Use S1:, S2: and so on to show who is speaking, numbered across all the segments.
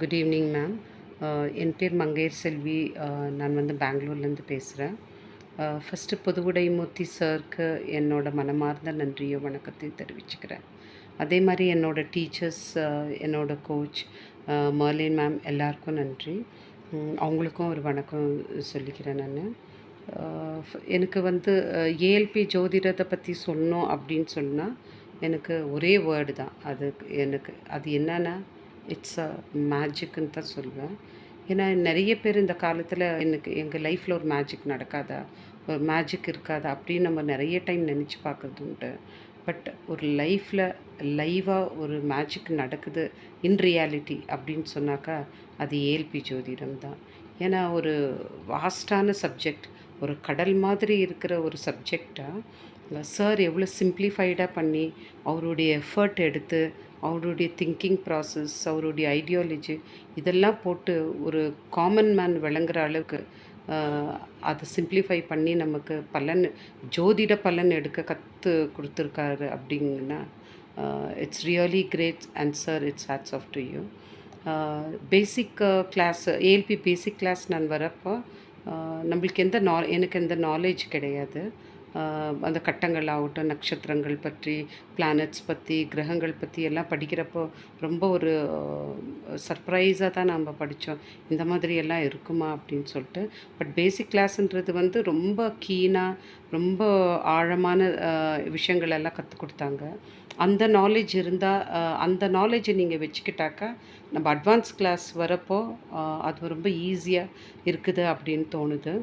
S1: Good evening ma'am என் பேர் மங்கையர் செல்வி. Uh, நான் வந்து பெங்களூர்லேருந்து பேசுகிறேன் ஃபஸ்ட்டு uh, புதுவுடைமூர்த்தி சாருக்கு என்னோடய மனமார்ந்த நன்றியோ வணக்கத்தை தெரிவிச்சுக்கிறேன். அதே மாதிரி என்னோடய டீச்சர்ஸ் என்னோடய கோச் மர்லின் மேம் எல்லாருக்கும் நன்றி. அவங்களுக்கும் ஒரு வணக்கம் சொல்லிக்கிறேன் நான். Uh, எனக்கு வந்து ஏஎல்பி ஜோதிடத்தை பற்றி சொல்லணும் அப்படின்னு சொன்னால் எனக்கு ஒரே வேர்டு தான். அது எனக்கு அது என்னென்னா இட்ஸ் அ மேஜிக்குன்னு தான் சொல்லுவேன் ஏன்னா நிறைய பேர் இந்த காலத்தில் எனக்கு எங்கள் லைஃப்பில் ஒரு மேஜிக் நடக்காதா? ஒரு மேஜிக் இருக்காதா? அப்படின்னு நம்ம நிறைய டைம் நினச்சி பார்க்குறது உண்டு. பட் ஒரு லைஃப்பில் லைவாக ஒரு மேஜிக் நடக்குது இன் ரியாலிட்டி அப்படின்னு சொன்னாக்கா அது ஏல்பி ஜோதிடம் தான். ஏன்னா ஒரு வாஸ்டான சப்ஜெக்ட் ஒரு கடல் மாதிரி இருக்கிற ஒரு சப்ஜெக்டாக சார் எவ்வளோ சிம்ப்ளிஃபைடாக பண்ணி அவருடைய எஃபர்ட் எடுத்து அவருடைய திங்கிங் ப்ராசஸ் அவருடைய ஐடியாலஜி இதெல்லாம் போட்டு ஒரு காமன் மேன் விளங்குற அளவுக்கு அதை சிம்ப்ளிஃபை பண்ணி நமக்கு பலன் ஜோதிட பலன் எடுக்க கற்று கொடுத்துருக்காரு அப்படிங்கன்னா it's really great and sir it's hats off to you basic class ALP basic class நான் வரப்போ நம்மளுக்கு எந்த நா எனக்கு எந்த நாலேஜ் கிடையாது. அந்த கட்டங்கள் ஆகட்டும் நட்சத்திரங்கள் பற்றி பிளானட்ஸ் பற்றி கிரகங்கள் பற்றி எல்லாம் படிக்கிறப்போ ரொம்ப ஒரு சர்ப்ரைஸாக தான் நம்ம படித்தோம். இந்த மாதிரி எல்லாம் இருக்குமா அப்படின்னு சொல்லிட்டு. பட் பேசிக் கிளாஸ்ன்றது வந்து ரொம்ப கீனாக ரொம்ப ஆழமான விஷயங்கள் எல்லாம் கற்றுக் கொடுத்தாங்க. அந்த நாலேஜ் இருந்தால் அந்த நாலேஜை நீங்கள் வச்சுக்கிட்டாக்கா நம்ம அட்வான்ஸ் கிளாஸ் வரப்போ அது ரொம்ப ஈஸியாக இருக்குது அப்படின்னு தோணுது.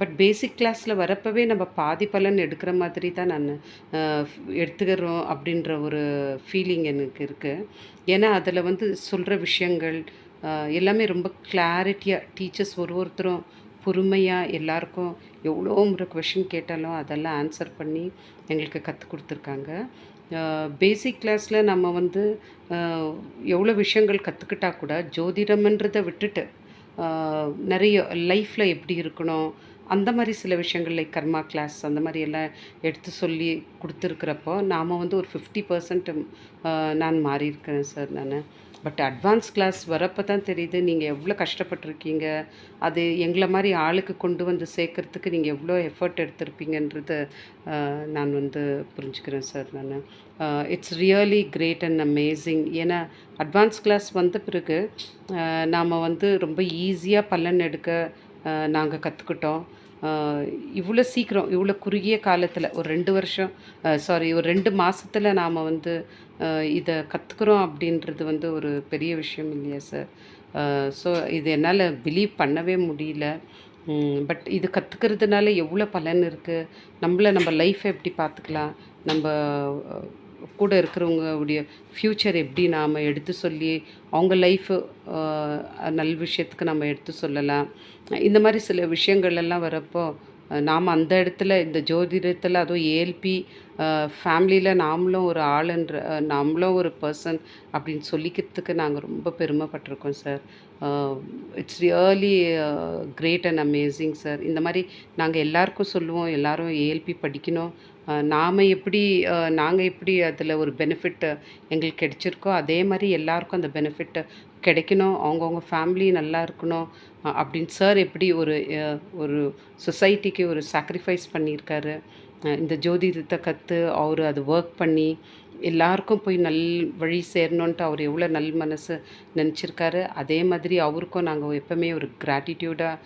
S1: பட் பேசிக் கிளாஸில் வரப்பவே நம்ம பாதி பலன் எடுக்கிற மாதிரி தான் நான் எடுத்துக்கிறோம் அப்படின்ற ஒரு ஃபீலிங் எனக்கு இருக்குது ஏன்னா அதில் வந்து சொல்கிற விஷயங்கள் எல்லாமே ரொம்ப கிளாரிட்டியாக டீச்சர்ஸ் ஒரு ஒருத்தரும் பொறுமையாக எல்லாருக்கும் எவ்வளோ முறை கொஷின் கேட்டாலும் அதெல்லாம் ஆன்சர் பண்ணி எங்களுக்கு கற்றுக் கொடுத்துருக்காங்க. பேசிக் கிளாஸில் நம்ம வந்து எவ்வளோ விஷயங்கள் கற்றுக்கிட்டா கூட ஜோதிடம்ன்றதை விட்டுட்டு நிறைய லைஃப்பில் எப்படி இருக்கணும் அந்த மாதிரி சில விஷயங்கள் லைக் கர்மா கிளாஸ் அந்த மாதிரி எல்லாம் எடுத்து சொல்லி கொடுத்துருக்குறப்போ நாம் வந்து ஒரு ஃபிஃப்டி பர்சன்ட் நான் மாறியிருக்கிறேன் சார் நான். பட் அட்வான்ஸ் கிளாஸ் வரப்போ தான் தெரியுது நீங்கள் எவ்வளோ கஷ்டப்பட்டிருக்கீங்க அது எங்களை மாதிரி ஆளுக்கு கொண்டு வந்து சேர்க்கறதுக்கு நீங்கள் எவ்வளோ எஃபர்ட் எடுத்திருப்பீங்கன்றத நான் வந்து புரிஞ்சுக்கிறேன் சார் நான். It's really great and amazing ஏன்னா அட்வான்ஸ் கிளாஸ் வந்த பிறகு நாம் வந்து ரொம்ப ஈஸியாக பலன் எடுக்க நாங்கள் கற்றுக்கிட்டோம் இவ்வளோ சீக்கிரம் இவ்வளோ குறுகிய காலத்தில் ஒரு ரெண்டு வருஷம் சாரி ஒரு ரெண்டு மாதத்தில் நாம் வந்து இதை கற்றுக்குறோம் அப்படின்றது வந்து ஒரு பெரிய விஷயம் இல்லையா சார் ஸோ இது என்னால் பிலீவ் பண்ணவே முடியல. பட் இது கற்றுக்கிறதுனால எவ்வளோ பலன் இருக்குது நம்மள நம்ம லைஃப்பை எப்படி பார்த்துக்கலாம்? நம்ம கூட இருக்கிறவங்களுடைய ஃப்யூச்சர் எப்படி நாம் எடுத்து சொல்லி அவங்க லைஃப் நல் விஷயத்துக்கு நம்ம எடுத்து சொல்லலாம். இந்த மாதிரி சில விஷயங்கள் எல்லாம் வரப்போ நாம் அந்த இடத்துல இந்த ஜோதிடத்தில் அதுவும் ஏஎல்பி ஃபேமிலியில் நாமளும் ஒரு ஆளுன்ற நாமளும் ஒரு பர்சன் அப்படின்னு சொல்லிக்கிறதுக்கு நாங்கள் ரொம்ப பெருமைப்பட்டிருக்கோம் sir it's really great and amazing sir இந்த மாதிரி நாங்கள் எல்லாருக்கும் சொல்லுவோம் எல்லோரும் ஏஎல்பி படிக்கணும் நாம் எப்படி நாங்கள் எப்படி அதில் ஒரு பெனிஃபிட் எங்களுக்கு கிடைச்சிருக்கோ அதே மாதிரி எல்லாருக்கும் அந்த பெனிஃபிட் கிடைக்கணும். அவங்கவுங்க ஃபேமிலி நல்லா இருக்கணும். அப்படின்னு சார் எப்படி ஒரு ஒரு சொசைட்டிக்கு ஒரு சாக்ரிஃபைஸ் பண்ணியிருக்காரு. இந்த ஜோதிடத்தை கற்று அவர் அது ஒர்க் பண்ணி எல்லாருக்கும் போய் நல் வழி சேரணுன்ட்டு அவர் எவ்வளோ நல் மனசு நினச்சிருக்காரு. அதே மாதிரி அவருக்கும் நாங்கள் எப்போவுமே ஒரு கிராட்டிடியூடாக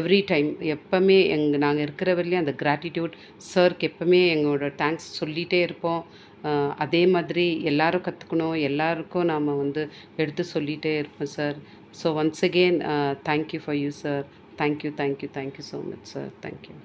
S1: எவ்ரி டைம் எப்போவுமே எங்கள் நாங்கள் இருக்கிற வரையிலையும் அந்த கிராட்டிடியூட் சார்க்கு எப்போவுமே எங்களோட தேங்க்ஸ் சொல்லிகிட்டே இருப்போம். அதே மாதிரி எல்லோரும் கற்றுக்கணும் எல்லாருக்கும் நாம் வந்து எடுத்து சொல்லிகிட்டே இருப்போம் sir so once again thank you for you sir thank you thank you thank you so much sir thank you